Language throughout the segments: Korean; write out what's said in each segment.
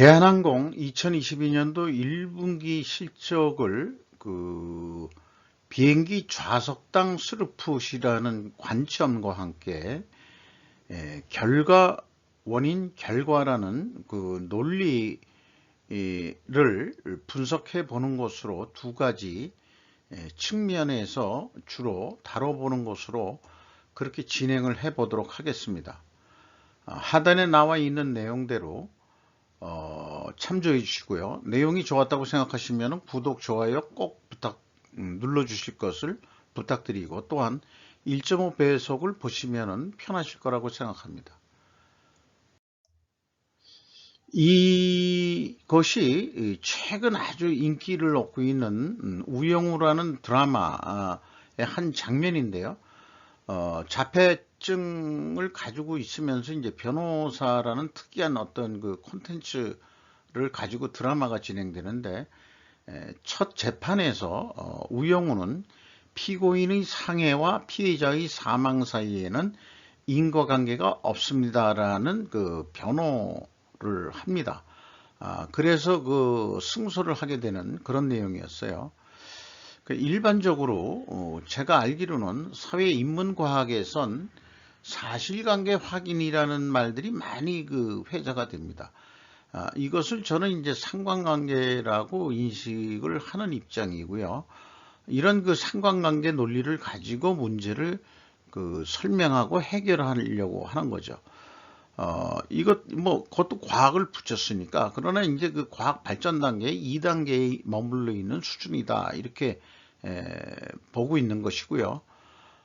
대한항공 2022년도 1분기 실적을 그 비행기 좌석당 스루풋이라는 관점과 함께 에, 결과 원인 결과라는 그 논리를 분석해 보는 것으로 두 가지 에, 측면에서 주로 다뤄보는 것으로 그렇게 진행을 해 보도록 하겠습니다. 아, 하단에 나와 있는 내용대로 어, 참조해 주시고요. 내용이 좋았다고 생각하시면 구독, 좋아요 꼭 부탁 음, 눌러 주실 것을 부탁드리고 또한 1.5배속을 보시면 편하실 거라고 생각합니다. 이것이 최근 아주 인기를 얻고 있는 음, 우영우라는 드라마의 한 장면인데요. 어, 자폐 증을 가지고 있으면서 이제 변호사라는 특이한 어떤 그 콘텐츠를 가지고 드라마가 진행되는데 에, 첫 재판에서 어, 우영우는 피고인의 상해와 피해자의 사망 사이에는 인과관계가 없습니다라는 그 변호를 합니다. 아, 그래서 그 승소를 하게 되는 그런 내용이었어요. 그 일반적으로 어, 제가 알기로는 사회인문과학에선 사실관계 확인이라는 말들이 많이 그 회자가 됩니다. 아, 이것을 저는 이제 상관관계라고 인식을 하는 입장이고요. 이런 그 상관관계 논리를 가지고 문제를 그 설명하고 해결하려고 하는 거죠. 어, 이것, 뭐, 그것도 과학을 붙였으니까. 그러나 이제 그 과학 발전 단계 2단계에 머물러 있는 수준이다. 이렇게 에, 보고 있는 것이고요.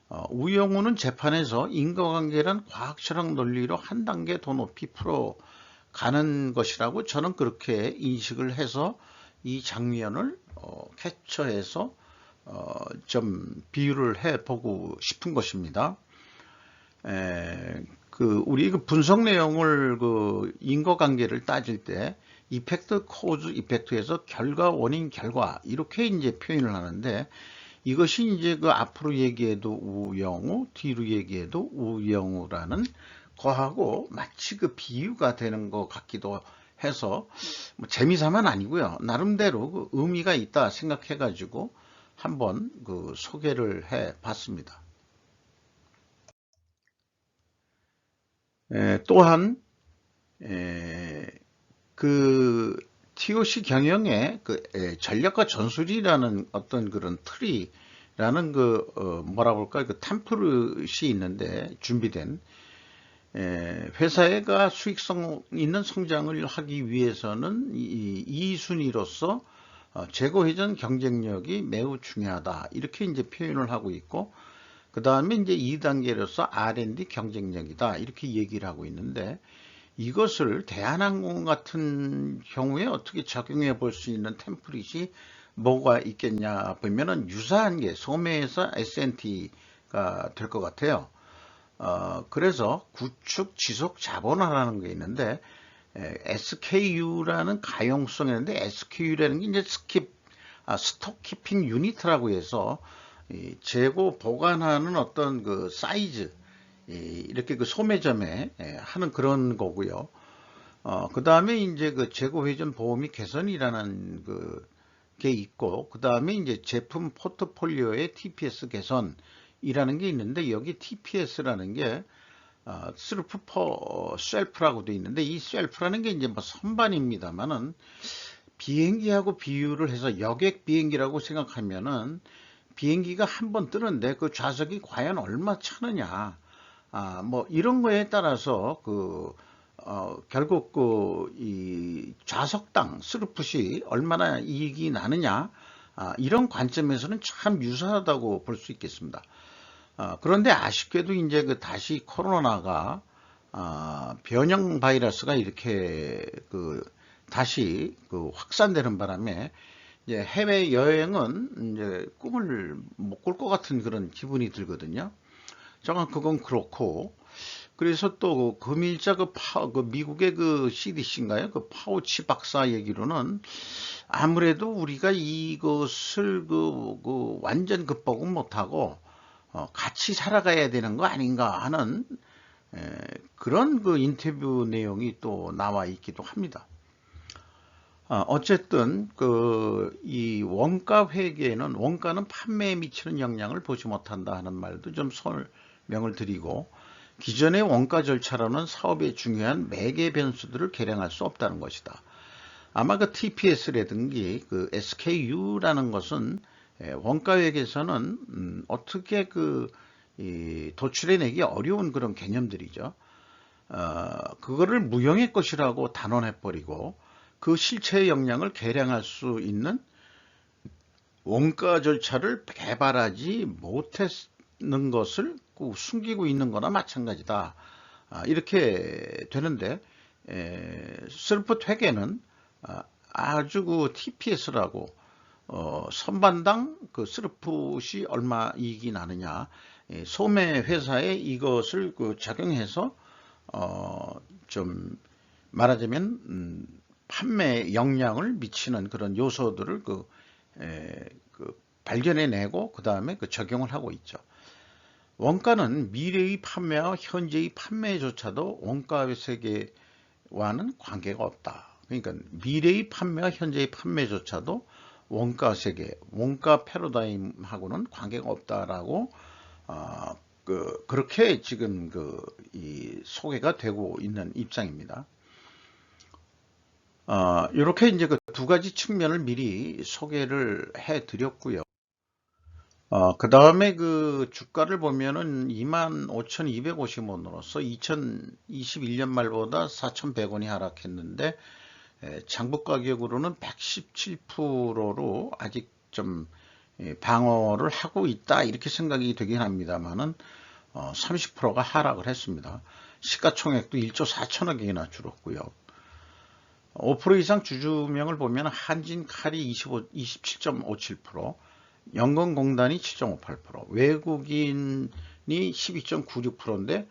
어, 우영우는 재판에서 인과관계란 과학 철학 논리로 한 단계 더 높이 풀어 가는 것이라고 저는 그렇게 인식을 해서 이 장면을 어, 캡처해서 어, 좀 비유를 해 보고 싶은 것입니다. 에, 그 우리 그 분석 내용을 그 인과관계를 따질 때 이펙트 코즈 이펙트에서 결과 원인 결과 이렇게 이제 표현을 하는데 이것이 이제 그 앞으로 얘기해도 우영우 뒤로 얘기해도 우영우라는 거하고 마치 그 비유가 되는 것 같기도 해서 뭐 재미삼아는 아니고요 나름대로 그 의미가 있다 생각해 가지고 한번 그 소개를 해 봤습니다. 에, 또한 에, 그 TOC 경영의 그 에, 전략과 전술이라는 어떤 그런 틀이 라는 그 어, 뭐라 볼까? 그 템플릿이 있는데 준비된 에, 회사가 수익성 있는 성장을 하기 위해서는 이, 이 순위로서 어, 재고 회전 경쟁력이 매우 중요하다. 이렇게 이제 표현을 하고 있고 그 다음에 이제 2단계로서 R&D 경쟁력이다. 이렇게 얘기를 하고 있는데 이것을 대한항공 같은 경우에 어떻게 적용해 볼 수 있는 템플릿이 뭐가 있겠냐 보면은 유사한 게 소매에서 S&T가 될 것 같아요. 어, 그래서 구축 지속 자본화라는 게 있는데 에, SKU라는 가용성이 있는데 SKU라는 게 이제 스킵 아, 스톡 키핑 유니트라고 해서 이 재고 보관하는 어떤 그 사이즈 이렇게 그 소매점에 예, 하는 그런 거고요. 어, 그 다음에 이제 그 재고 회전 보험이 개선이라는 그 게 있고, 그 다음에 이제 제품 포트폴리오의 TPS 개선이라는 게 있는데, 여기 TPS라는 게, 어, 스루프 퍼 셀프라고 돼 있는데, 이 셀프라는 게 이제 뭐 선반입니다만은, 비행기하고 비유를 해서 여객 비행기라고 생각하면은, 비행기가 한 번 뜨는데 그 좌석이 과연 얼마 차느냐. 아, 뭐 이런 거에 따라서 그 어, 결국 그 이 좌석당 스루풋이 얼마나 이익이 나느냐 아, 이런 관점에서는 참 유사하다고 볼 수 있겠습니다. 아, 그런데 아쉽게도 이제 그 다시 코로나가 아, 변형 바이러스가 이렇게 그 다시 그 확산되는 바람에 이제 해외 여행은 이제 꿈을 못 꿀 것 같은 그런 기분이 들거든요. 잠깐 그건 그렇고 그래서 또 그 금일자 그, 파, 그 미국의 그 CDC인가요? 그 파우치 박사 얘기로는 아무래도 우리가 이것을 그, 그 완전 극복은 못하고 어, 같이 살아가야 되는 거 아닌가 하는 에, 그런 그 인터뷰 내용이 또 나와 있기도 합니다. 아, 어쨌든 그 이 원가 회계에는 원가는 판매에 미치는 영향을 보지 못한다 하는 말도 좀설 명을 드리고 기존의 원가 절차로는 사업의 중요한 매개 변수들을 계량할 수 없다는 것이다. 아마 그 TPS라든지 그 SKU라는 것은 예, 원가 회계에서는 음, 어떻게 그이 도출해내기 어려운 그런 개념들이죠. 어, 그거를 무형의 것이라고 단언해버리고 그 실체의 역량을 계량할 수 있는 원가 절차를 개발하지 못했는 것을 그 숨기고 있는 거나 마찬가지다. 아, 이렇게 되는데 슬프 회계는 아, 아주 그 TPS라고 어, 선반당 그 스르풋이 얼마 이익이 나느냐 예, 소매 회사에 이것을 그 적용해서 어, 좀 말하자면 음, 판매 영향을 미치는 그런 요소들을 그, 에, 그 발견해내고 그 다음에 그 적용을 하고 있죠. 원가는 미래의 판매와 현재의 판매조차도 원가 세계와는 관계가 없다. 그러니까 미래의 판매와 현재의 판매조차도 원가 세계, 원가 패러다임하고는 관계가 없다라고 어, 그 그렇게 지금 그 이 소개가 되고 있는 입장입니다. 어, 이렇게 이제 그 두 가지 측면을 미리 소개를 해 드렸고요. 어, 그 다음에 그 주가를 보면은 25,250원으로서 2021년 말보다 4,100원이 하락했는데 장부 가격으로는 117%로 아직 좀 방어를 하고 있다 이렇게 생각이 되긴 합니다만은 30%가 어, 하락을 했습니다. 시가총액도 1조 4천억이나 줄었고요. 5% 이상 주주명을 보면 한진 칼이 25, 27.57%, 연금공단이 7.58%, 외국인이 12.96%인데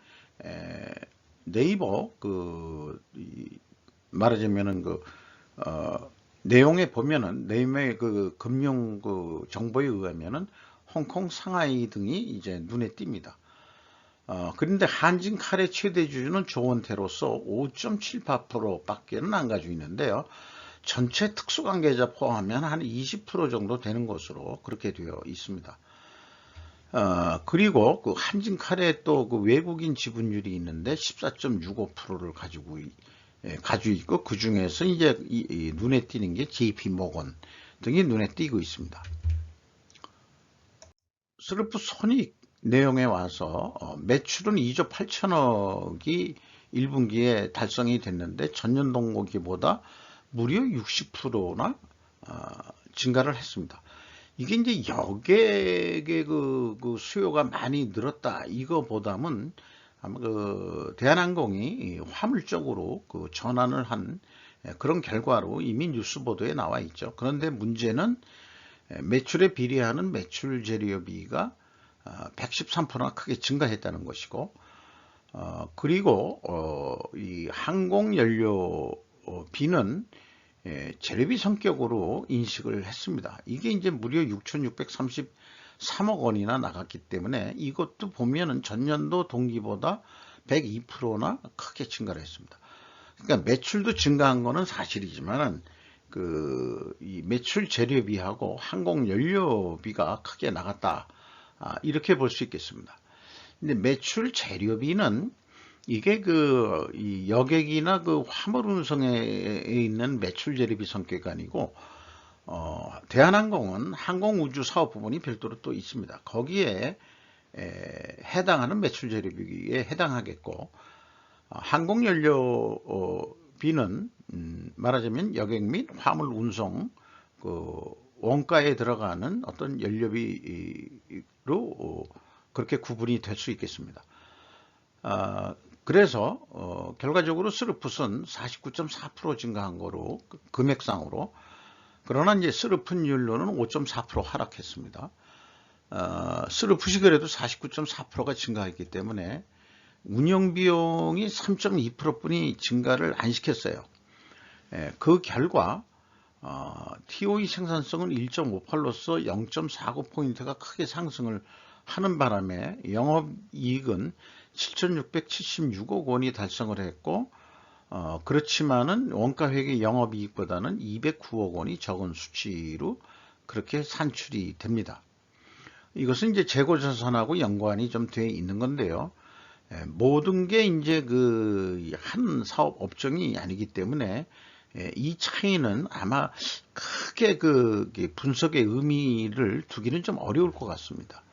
네이버 그 말하자면은 그 어, 내용에 보면은 네이버의 그 금융 그 정보에 의하면은 홍콩, 상하이 등이 이제 눈에 띕니다. 어, 그런데 한진 칼의 최대 주주는 조원태로서 5.78%밖에는 안 가지고 있는데요. 전체 특수관계자 포함하면 한 20% 정도 되는 것으로 그렇게 되어 있습니다. 어, 그리고 그 한진 칼에 또 그 외국인 지분율이 있는데 14.65%를 가지고 예, 가지고 있고 그 중에서 이제 이, 이 눈에 띄는 게 JP 모건 등이 눈에 띄고 있습니다. 스르프 손익 내용에 와서 어, 매출은 2조 8천억이 1분기에 달성이 됐는데 전년 동기보다 무려 60%나 어, 증가를 했습니다. 이게 이제 여객의 그, 그 수요가 많이 늘었다 이거보다는 아마 그 대한항공이 화물적으로 그 전환을 한 그런 결과로 이미 뉴스 보도에 나와 있죠. 그런데 문제는 매출에 비례하는 매출 재료비가 113%나 크게 증가했다는 것이고 어, 그리고 어, 이 항공연료 비는 재료비 성격으로 인식을 했습니다. 이게 이제 무려 6,630 3억 원이나 나갔기 때문에 이것도 보면은 전년도 동기보다 102%나 크게 증가를 했습니다. 그러니까 매출도 증가한 거는 사실이지만은 그이 매출 재료비하고 항공 연료비가 크게 나갔다. 아, 이렇게 볼 수 있겠습니다. 근데 매출 재료비는 이게 그이 여객이나 그 화물 운송에 있는 매출 재료비 성격이 아니고 어, 대한항공은 항공우주 사업 부분이 별도로 또 있습니다. 거기에 에, 해당하는 매출 재료비에 해당하겠고 어, 항공연료비는 음, 말하자면 여객 및 화물 운송 그 원가에 들어가는 어떤 연료비로 어, 그렇게 구분이 될 수 있겠습니다. 아, 그래서 어, 결과적으로 스루풋은 49.4% 증가한 거로 그 금액상으로 그러나 이제 스르픈율로는 5.4% 하락했습니다. 어, 스르풋이 그래도 49.4%가 증가했기 때문에 운영 비용이 3.2%뿐이 증가를 안 시켰어요. 예, 그 결과 어, TOE 생산성은 1.58로서 0.49포인트가 크게 상승을 하는 바람에 영업이익은 7,676억 원이 달성을 했고 어, 그렇지만은 원가회계 영업이익보다는 209억 원이 적은 수치로 그렇게 산출이 됩니다. 이것은 이제 재고자산하고 연관이 좀 돼 있는 건데요. 예, 모든 게 이제 그 한 사업 업종이 아니기 때문에 예, 이 차이는 아마 크게 그 분석의 의미를 두기는 좀 어려울 것 같습니다.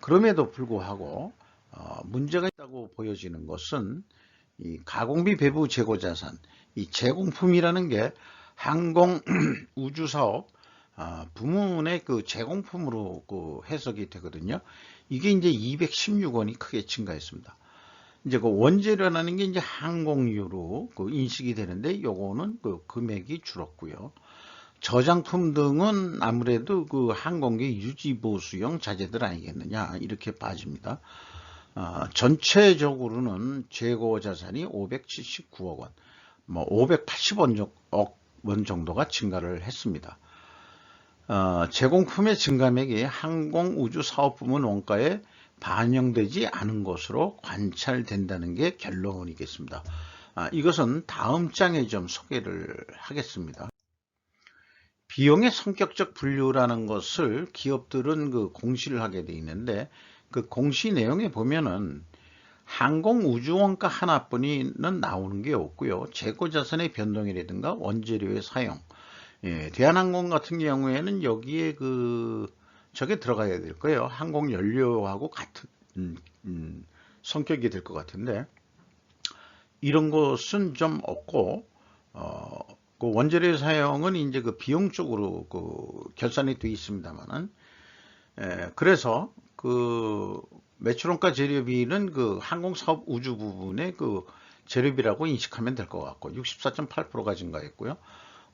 그럼에도 불구하고 어, 문제가 있다고 보여지는 것은 이 가공비 배부 재고 자산, 이 제공품이라는 게 항공 우주 사업 아, 부문의 그 제공품으로 그 해석이 되거든요. 이게 이제 216원이 크게 증가했습니다. 이제 그 원재료라는 게 이제 항공유로 그 인식이 되는데 요거는 그 금액이 줄었고요. 저장품 등은 아무래도 그 항공기 유지보수용 자재들 아니겠느냐 이렇게 빠집니다. 아, 전체적으로는 재고 자산이 579억 원, 뭐 580원 원 정도가 증가를 했습니다. 어, 제공품의 증감액이 항공우주사업부문 원가에 반영되지 않은 것으로 관찰된다는 게 결론이겠습니다. 아, 이것은 다음 장에 좀 소개를 하겠습니다. 비용의 성격적 분류라는 것을 기업들은 그 공시를 하게 되어 있는데 그 공시 내용에 보면은 항공우주원가 하나뿐이는 나오는 게 없고요. 재고자산의 변동이라든가 원재료의 사용, 예, 대한항공 같은 경우에는 여기에 그 저게 들어가야 될 거예요. 항공 연료하고 같은 음, 음, 성격이 될 것 같은데 이런 것은 좀 없고 어, 그 원재료 사용은 이제 그 비용 쪽으로 그 결산이 되어 있습니다만은 예, 그래서 그 매출원가 재료비는 그 항공사업 우주 부분의 그 재료비라고 인식하면 될 것 같고 64.8%가 증가했고요.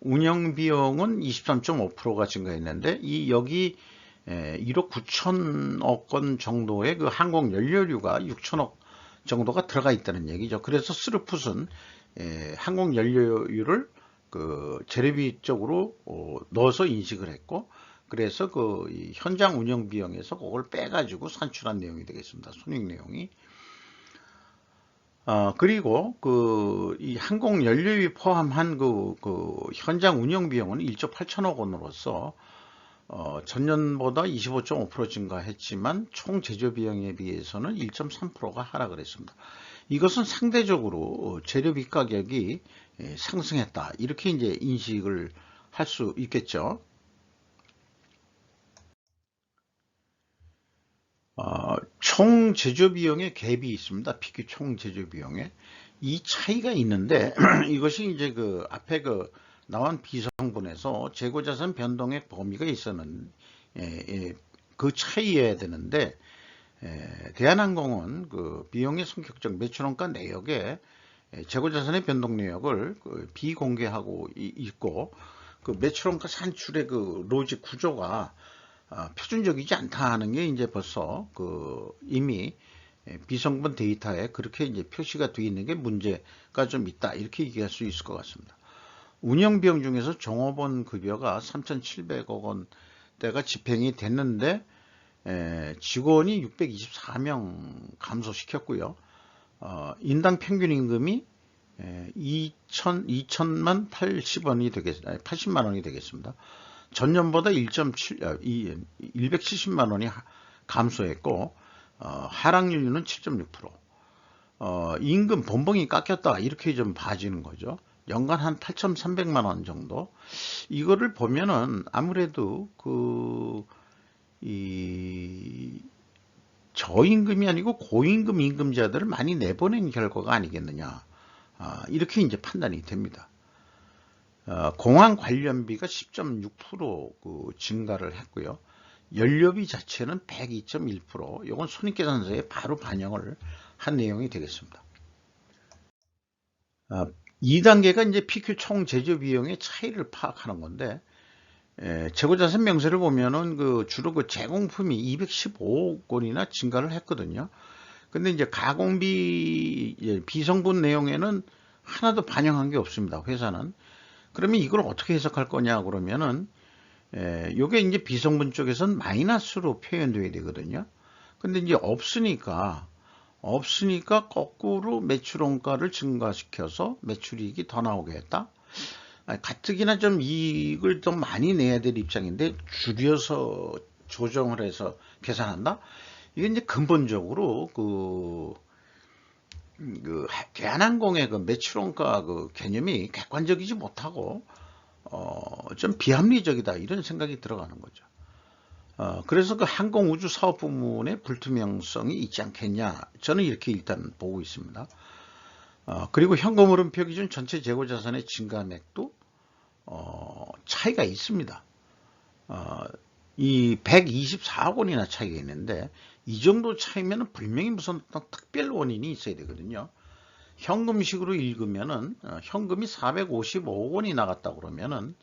운영 비용은 23.5%가 증가했는데 이 여기 1억 9천억 원 정도의 그 항공 연료류가 6천억 정도가 들어가 있다는 얘기죠. 그래서 스루풋은 항공 연료율을 그 재료비 쪽으로 어, 넣어서 인식을 했고 그래서 그 현장 운영 비용에서 그걸 빼가지고 산출한 내용이 되겠습니다. 손익 내용이. 어, 그리고 그 이 항공 연료비 포함한 그, 그 현장 운영 비용은 1조 8천억 원으로서 어, 전년보다 25.5% 증가했지만 총 제조 비용에 비해서는 1.3%가 하락을 했습니다. 이것은 상대적으로 재료비 가격이 예, 상승했다. 이렇게 이제 인식을 할 수 있겠죠. 어, 총 제조 비용의 갭이 있습니다. PQ 총 제조 비용에 이 차이가 있는데 이것이 이제 그 앞에 그 나온 비성분에서 재고자산 변동의 범위가 있었는 예, 예, 그 차이여야 되는데 예, 대한항공은 그 비용의 성격적 매출원가 내역에 예, 재고자산의 변동 내역을 그 비공개하고 있고 그 매출원가 산출의 그 로직 구조가 아, 표준적이지 않다 하는 게 이제 벌써 그 이미 비성분 데이터에 그렇게 이제 표시가 되어 있는 게 문제가 좀 있다 이렇게 얘기할 수 있을 것 같습니다. 운영 비용 중에서 종업원 급여가 3,700억 원대가 집행이 됐는데 에, 직원이 624명 감소시켰고요. 어, 인당 평균 임금이 2천 2천만 80원이 되겠 80만 원이 되겠습니다. 전년보다 1.7 170만 원이 감소했고 어, 하락률은 7.6%. 어, 임금 본봉이 깎였다 이렇게 좀 봐지는 거죠. 연간 한 8,300만 원 정도. 이거를 보면은 아무래도 그 이 저임금이 아니고 고임금 임금자들을 많이 내보낸 결과가 아니겠느냐. 아, 이렇게 이제 판단이 됩니다. 어, 공항 관련비가 10.6%그 증가를 했고요. 연료비 자체는 102.1%. 이건 손익계산서에 바로 반영을 한 내용이 되겠습니다. 아, 2단계가 이제 PQ 총 제조 비용의 차이를 파악하는 건데 에, 재고자산 명세를 보면은 그 주로 그 제공품이 215억 원이나 증가를 했거든요. 근데 이제 가공비 예, 비성분 내용에는 하나도 반영한 게 없습니다. 회사는. 그러면 이걸 어떻게 해석할 거냐 그러면은 에, 요게 이제 비성분 쪽에서는 마이너스로 표현되어야 되거든요. 근데 이제 없으니까 없으니까 거꾸로 매출 원가를 증가시켜서 매출이익이 더 나오게 했다. 가뜩이나 좀 이익을 더 많이 내야 될 입장인데 줄여서 조정을 해서 계산한다. 이게 이제 근본적으로 그, 그 대한항공의 그 매출원가 그 개념이 객관적이지 못하고 어, 좀 비합리적이다 이런 생각이 들어가는 거죠. 어, 그래서 그 항공우주 사업 부문의 불투명성이 있지 않겠냐 저는 이렇게 일단 보고 있습니다. 어, 그리고 현금 흐름표 기준 전체 재고 자산의 증가액도 어, 차이가 있습니다. 어, 이 124억 원이나 차이가 있는데 이 정도 차이면 분명히 무슨 특별 원인이 있어야 되거든요. 현금식으로 읽으면은 어, 현금이 455억 원이 나갔다 그러면은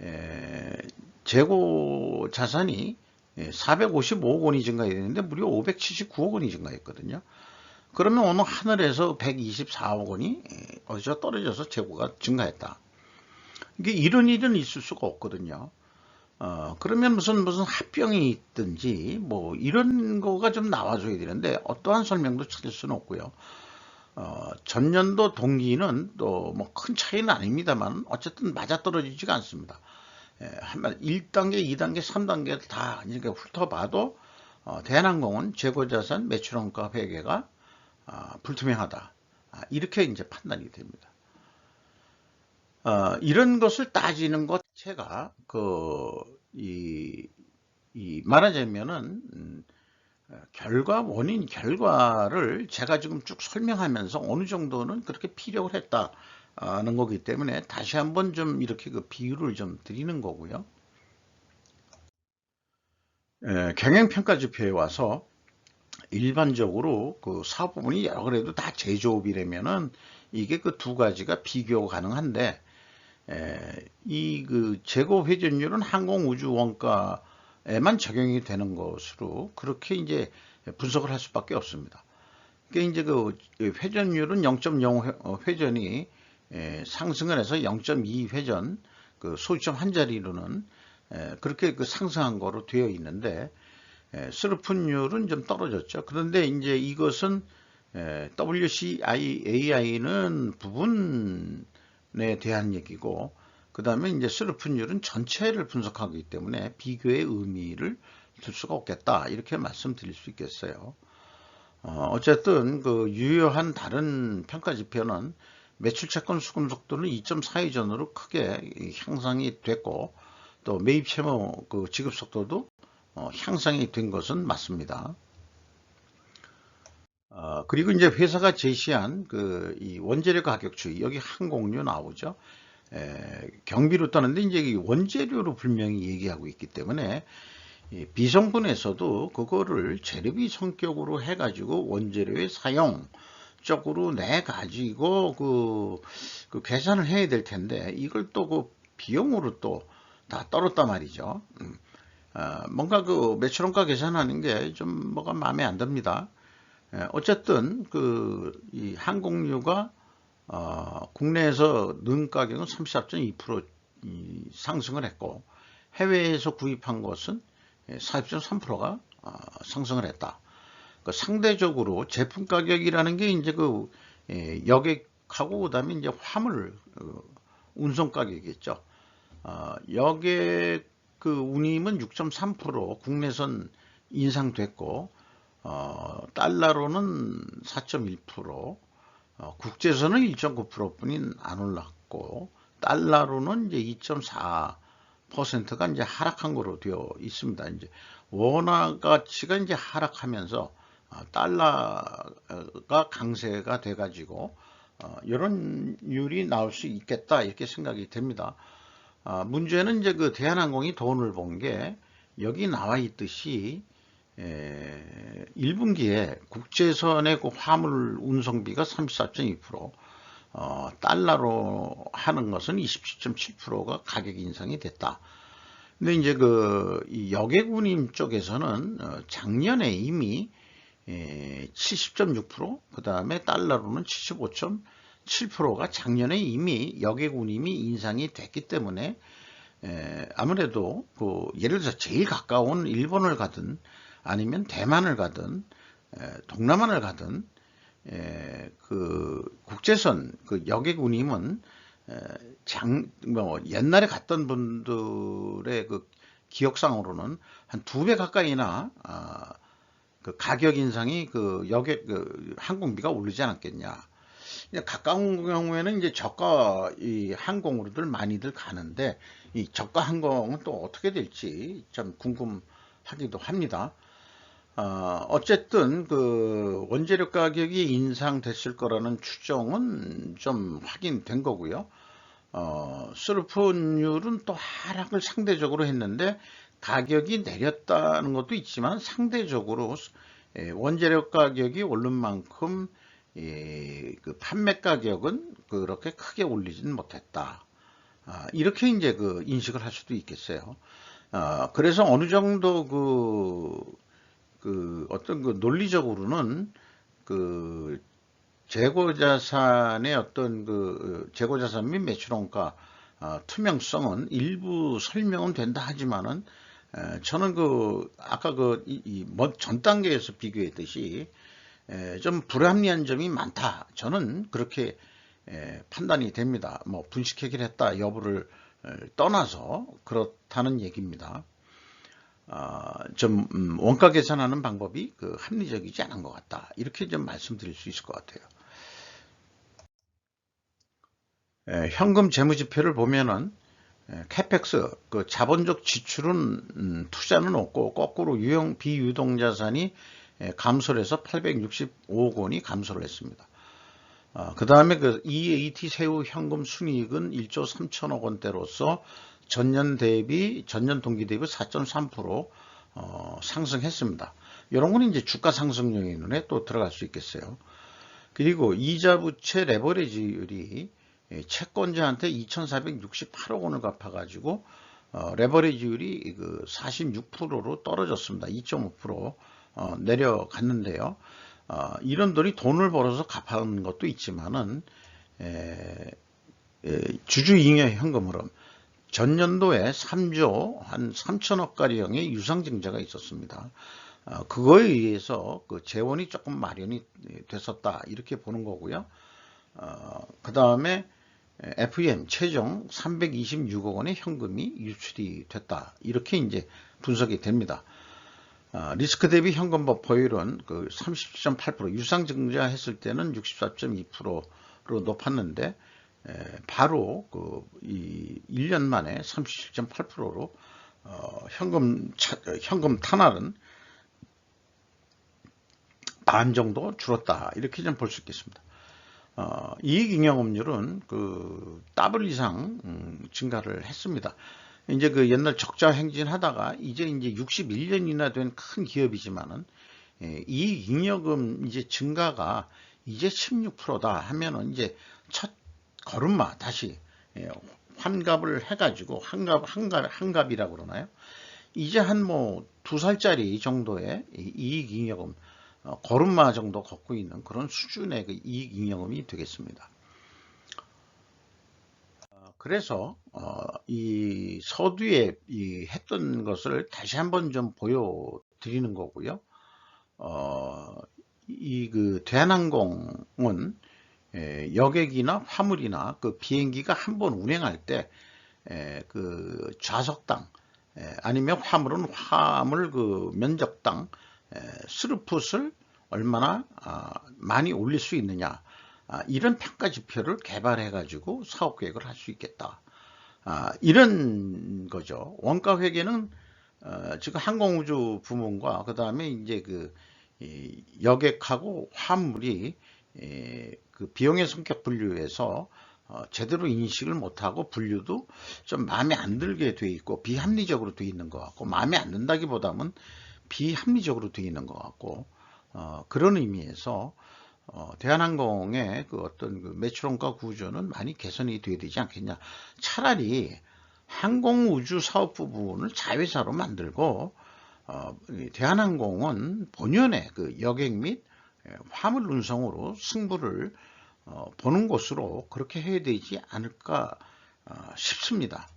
에, 재고 자산이 455억 원이 증가해야 되는데 무려 579억 원이 증가했거든요. 그러면 어느 하늘에서 124억 원이 어디서 떨어져서 재고가 증가했다. 이게 이런 일은 있을 수가 없거든요. 어, 그러면 무슨 무슨 합병이 있든지 뭐 이런 거가 좀 나와줘야 되는데 어떠한 설명도 찾을 수는 없고요. 어, 전년도 동기는 또 뭐 큰 차이는 아닙니다만 어쨌든 맞아떨어지지가 않습니다. 예, 한말 1단계, 2단계, 3단계를 다 이렇게 훑어봐도 어, 대한항공은 재고자산 매출원가 회계가 어, 불투명하다. 아, 이렇게 이제 판단이 됩니다. 어, 이런 것을 따지는 것 자체가 그이 이 말하자면은 음, 결과 원인 결과를 제가 지금 쭉 설명하면서 어느 정도는 그렇게 피력을 했다는 거기 때문에 다시 한번 좀 이렇게 그 비유를 좀 드리는 거고요. 에, 경영평가 지표에 와서 일반적으로 그 사업 부분이 여러 그래도 다 제조업이라면은 이게 그 두 가지가 비교 가능한데 이 그 재고 회전율은 항공우주 원가에만 적용이 되는 것으로 그렇게 이제 분석을 할 수밖에 없습니다. 그러니까 이제 그 회전율은 0.0 회전이 상승을 해서 0.2 회전 그 소유점 한 자리로는 그렇게 그 상승한 거로 되어 있는데 스루픈율은 좀 떨어졌죠. 그런데 이제 이것은 WCIAI는 부분에 대한 얘기고 그 다음에 이제 스루픈율은 전체를 분석하기 때문에 비교의 의미를 둘 수가 없겠다 이렇게 말씀드릴 수 있겠어요. 어, 쨌든그 유효한 다른 평가 지표는 매출 채권 수금 속도는 2.4회 전으로 크게 향상이 됐고 또 매입 채무 그 지급 속도도 어, 향상이 된 것은 맞습니다. 어, 그리고 이제 회사가 제시한 그 이 원재료 가격 추이 여기 항공료 나오죠. 에, 경비로 떠는데 이제 원재료로 분명히 얘기하고 있기 때문에 비성분에서도 그거를 재료비 성격으로 해가지고 원재료의 사용 쪽으로 내 가지고 그, 그 계산을 해야 될 텐데 이걸 또 그 비용으로 또 다 떨었단 말이죠. 음. 어, 뭔가 그 매출원가 계산하는 게 좀 뭐가 마음에 안 듭니다. 예, 어쨌든 그 이 항공유가 어, 국내에서 는 가격은 34.2% 상승을 했고 해외에서 구입한 것은 40.3%가 어, 상승을 했다. 그 상대적으로 제품 가격이라는 게 이제 그 예, 여객하고 그다음에 이제 화물 어, 운송 가격이겠죠. 어, 여객 그 운임은 6.3% 국내선 인상됐고 어, 달러로는 4.1% 어, 국제선은 1.9%뿐이 안 올랐고 달러로는 이제 2.4%가 이제 하락한 거로 되어 있습니다. 이제 원화 가치가 이제 하락하면서 어, 달러가 강세가 돼 가지고 어, 이런 율이 나올 수 있겠다 이렇게 생각이 됩니다. 아, 문제는 이제 그 대한항공이 돈을 번게 여기 나와 있듯이 에, 1분기에 국제선의 그 화물 운송비가 34.2%, 어, 달러로 하는 것은 27.7%가 가격 인상이 됐다. 근데 이제 그 여객운임 쪽에서는 어, 작년에 이미 70.6%, 그 다음에 달러로는 75.7%가 작년에 이미 여객운임이 인상이 됐기 때문에 아무래도 그 예를 들어서 제일 가까운 일본을 가든 아니면 대만을 가든 에, 동남아를 가든 에, 그 국제선 그 여객 운임은 에, 장, 뭐 옛날에 갔던 분들의 그 기억상으로는 한 두 배 가까이나 아, 그 가격 인상이 그 여객 그 항공비가 오르지 않았겠냐. 이제 가까운 경우에는 이제 저가 이 항공으로들 많이들 가는데 이 저가 항공은 또 어떻게 될지 좀 궁금하기도 합니다. 어, 어쨌든 그 원재료 가격이 인상됐을 거라는 추정은 좀 확인된 거고요. 어, 슬픈율은 또 하락을 상대적으로 했는데 가격이 내렸다는 것도 있지만 상대적으로 예, 원재료 가격이 오른 만큼 예, 그 판매 가격은 그렇게 크게 올리진 못했다. 아, 이렇게 이제 그 인식을 할 수도 있겠어요. 아, 그래서 어느 정도 그, 그 어떤 그 논리적으로는 그 재고 자산의 어떤 그 재고 자산 및 매출원가 어, 투명성은 일부 설명은 된다 하지만은 에, 저는 그 아까 그이전 단계에서 비교했듯이 에, 좀 불합리한 점이 많다. 저는 그렇게 에, 판단이 됩니다. 뭐 분식회계를 했다 여부를 에, 떠나서 그렇다는 얘기입니다. 어, 좀 음, 원가 계산하는 방법이 그 합리적이지 않은 것 같다. 이렇게 좀 말씀드릴 수 있을 것 같아요. 에, 현금 재무지표를 보면은 에, 캐펙스 그 자본적 지출은 음, 투자는 없고 거꾸로 유형 비유동 자산이 에, 감소를 해서 865억 원이 감소를 했습니다. 어, 그 다음에 그 EAT 세후 현금 순이익은 1조 3천억 원대로서 전년 대비 전년 동기 대비 4.3% 어, 상승했습니다. 이런 거는 이제 주가 상승 요인에 또 들어갈 수 있겠어요. 그리고 이자 부채 레버리지율이 예, 채권자한테 2,468억 원을 갚아가지고 어, 레버리지율이 그 46%로 떨어졌습니다. 2.5% 어, 내려갔는데요. 어, 이런 돈이 돈을 벌어서 갚아는 것도 있지만은 에, 에, 주주잉여 현금 흐름 전년도에 3조 한 3천억 가량의 유상증자가 있었습니다. 어, 그거에 의해서 그 재원이 조금 마련이 됐었다 이렇게 보는 거고요. 어, 그 다음에 FEM 최종 326억 원의 현금이 유출이 됐다. 이렇게 이제 분석이 됩니다. 아, 리스크 대비 현금 버퍼율은 그 37.8% 유상 증자 했을 때는 64.2%로 높았는데 에, 바로 그이 1년 만에 37.8%로 어, 현금 차, 현금 탄환은 반 정도 줄었다 이렇게 좀 볼 수 있겠습니다. 어, 이익잉여금률은 그 더블 이상 음, 증가를 했습니다. 이제 그 옛날 적자 행진하다가 이제 이제 61년이나 된 큰 기업이지만은 예, 이익잉여금 이제 증가가 이제 16%다 하면은 이제 첫 걸음마 다시 예, 환갑을 해가지고 환갑 환갑 환갑이라고 그러나요? 이제 한 뭐 두 살짜리 정도의 이익 잉여금 어, 걸음마 정도 걷고 있는 그런 수준의 그 이익 잉여금이 되겠습니다. 어, 그래서 어, 이 서두에 이 했던 것을 다시 한번 좀 보여드리는 거고요. 이그 대한항공은 에, 여객이나 화물이나 그 비행기가 한 번 운행할 때 그 좌석당 에, 아니면 화물은 화물 그 면적당 스루풋을 얼마나 아, 많이 올릴 수 있느냐 아, 이런 평가 지표를 개발해 가지고 사업 계획을 할 수 있겠다. 아, 이런 거죠. 원가 회계는 어, 지금 항공우주 부문과 그 다음에 이제 그 여객하고 화물이 그 비용의 성격 분류에서 어, 제대로 인식을 못하고 분류도 좀 마음에 안 들게 돼 있고 비합리적으로 돼 있는 것 같고 마음에 안 든다기보다는 비합리적으로 되어 있는 것 같고 어, 그런 의미에서 어, 대한항공의 그 어떤 그 매출원가 구조는 많이 개선이 돼야 되지 않겠냐. 차라리 항공우주 사업 부분을 자회사로 만들고 어, 대한항공은 본연의 그 여객 및 예, 화물 운송으로 승부를 어, 보는 곳으로 그렇게 해야 되지 않을까 어, 싶습니다.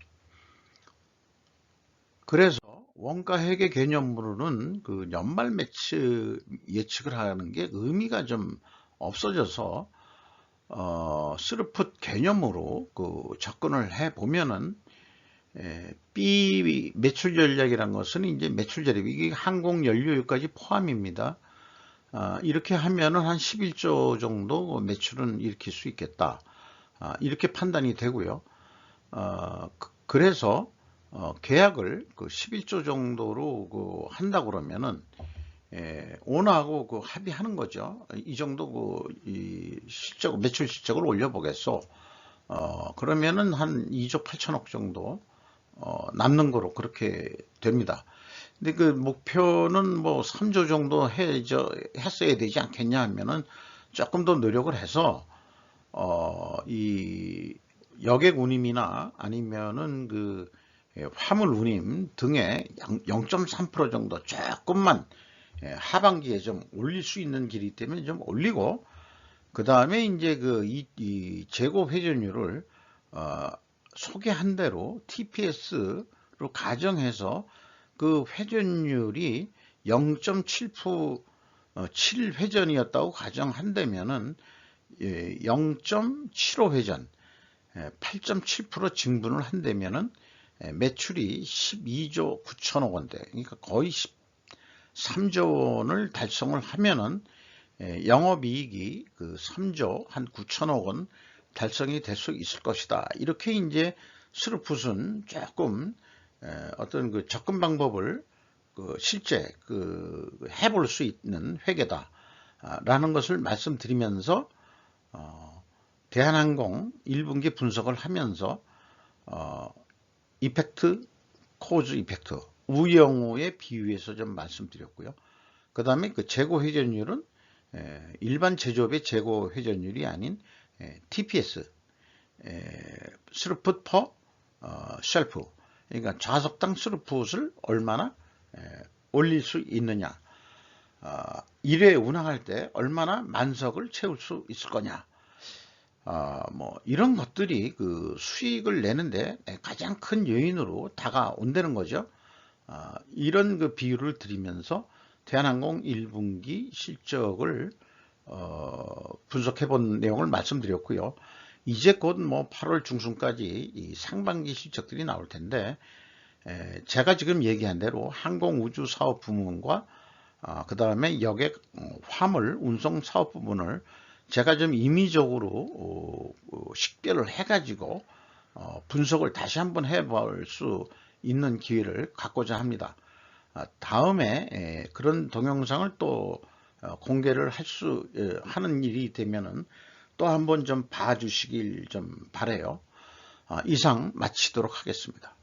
그래서 원가 회계 개념으로는 그 연말 매치 예측을 하는 게 의미가 좀 없어져서 어, 스루풋 개념으로 그 접근을 해 보면은 에, B 매출 전략이란 것은 이제 매출 전략 이게 항공 연료유까지 포함입니다. 아, 이렇게 하면은 한 11조 정도 매출은 일으킬 수 있겠다. 아, 이렇게 판단이 되고요. 어, 그, 래서 어, 계약을 그 11조 정도로 그 한다 그러면은 예, 오너하고 그 합의하는 거죠. 이 정도 그이 실적 매출 실적을 올려보겠소. 어, 그러면은 한 2조 8천억 정도 어, 남는 거로 그렇게 됩니다. 근데 그 목표는 뭐 3조 정도 해, 저, 했어야 되지 않겠냐 하면은 조금 더 노력을 해서 어, 이 여객 운임이나 아니면은 그 예, 화물 운임 등의 0.3% 정도 조금만 예, 하반기에 좀 올릴 수 있는 길이 때문에 좀 올리고 그 다음에 이제 그 이, 이 재고 회전율을 어, 소개한 대로 TPS로 가정해서 그 회전율이 0.7% 어, 7회전이었다고 가정한다면은 예, 0.75 회전 8.7% 예, 증분을 한다면은 예, 매출이 12조 9천억 원대 그러니까 거의 3조 원을 달성을 하면은 예, 영업이익이 그 3조 한 9천억 원 달성이 될 수 있을 것이다. 이렇게 이제 스루풋은 조금 예, 어떤 그 접근 방법을 그 실제 그 해볼 수 있는 회계다 라는 것을 말씀드리면서 어 대한항공 1분기 분석을 하면서 어 이펙트, 코즈 이펙트. 우영우의 비유에서 좀 말씀드렸고요. 그 다음에 그 재고 회전율은 일반 제조업의 재고 회전율이 아닌 TPS, 스루풋 퍼 어, 셀프, 그러니까 좌석당 스루풋을 얼마나 올릴 수 있느냐, 1회 어, 운항할 때 얼마나 만석을 채울 수 있을 거냐, 어, 뭐 이런 것들이 그 수익을 내는데 가장 큰 요인으로 다가온다는 거죠. 어, 이런 그 비유를 드리면서 대한항공 1분기 실적을 어, 분석해 본 내용을 말씀드렸고요. 이제 곧 뭐 8월 중순까지 상반기 실적들이 나올 텐데 에, 제가 지금 얘기한 대로 항공우주 사업 부문과 어, 그 다음에 여객 어, 화물 운송 사업 부분을 제가 좀 임의적으로 어, 어 식별을 해가지고 어, 분석을 다시 한번 해볼 수 있는 기회를 갖고자 합니다. 아, 다음에 그런 동영상을 또 어, 공개를 할 수 하는 일이 되면은 또 한번 좀 봐주시길 좀 바래요. 아, 이상 마치도록 하겠습니다.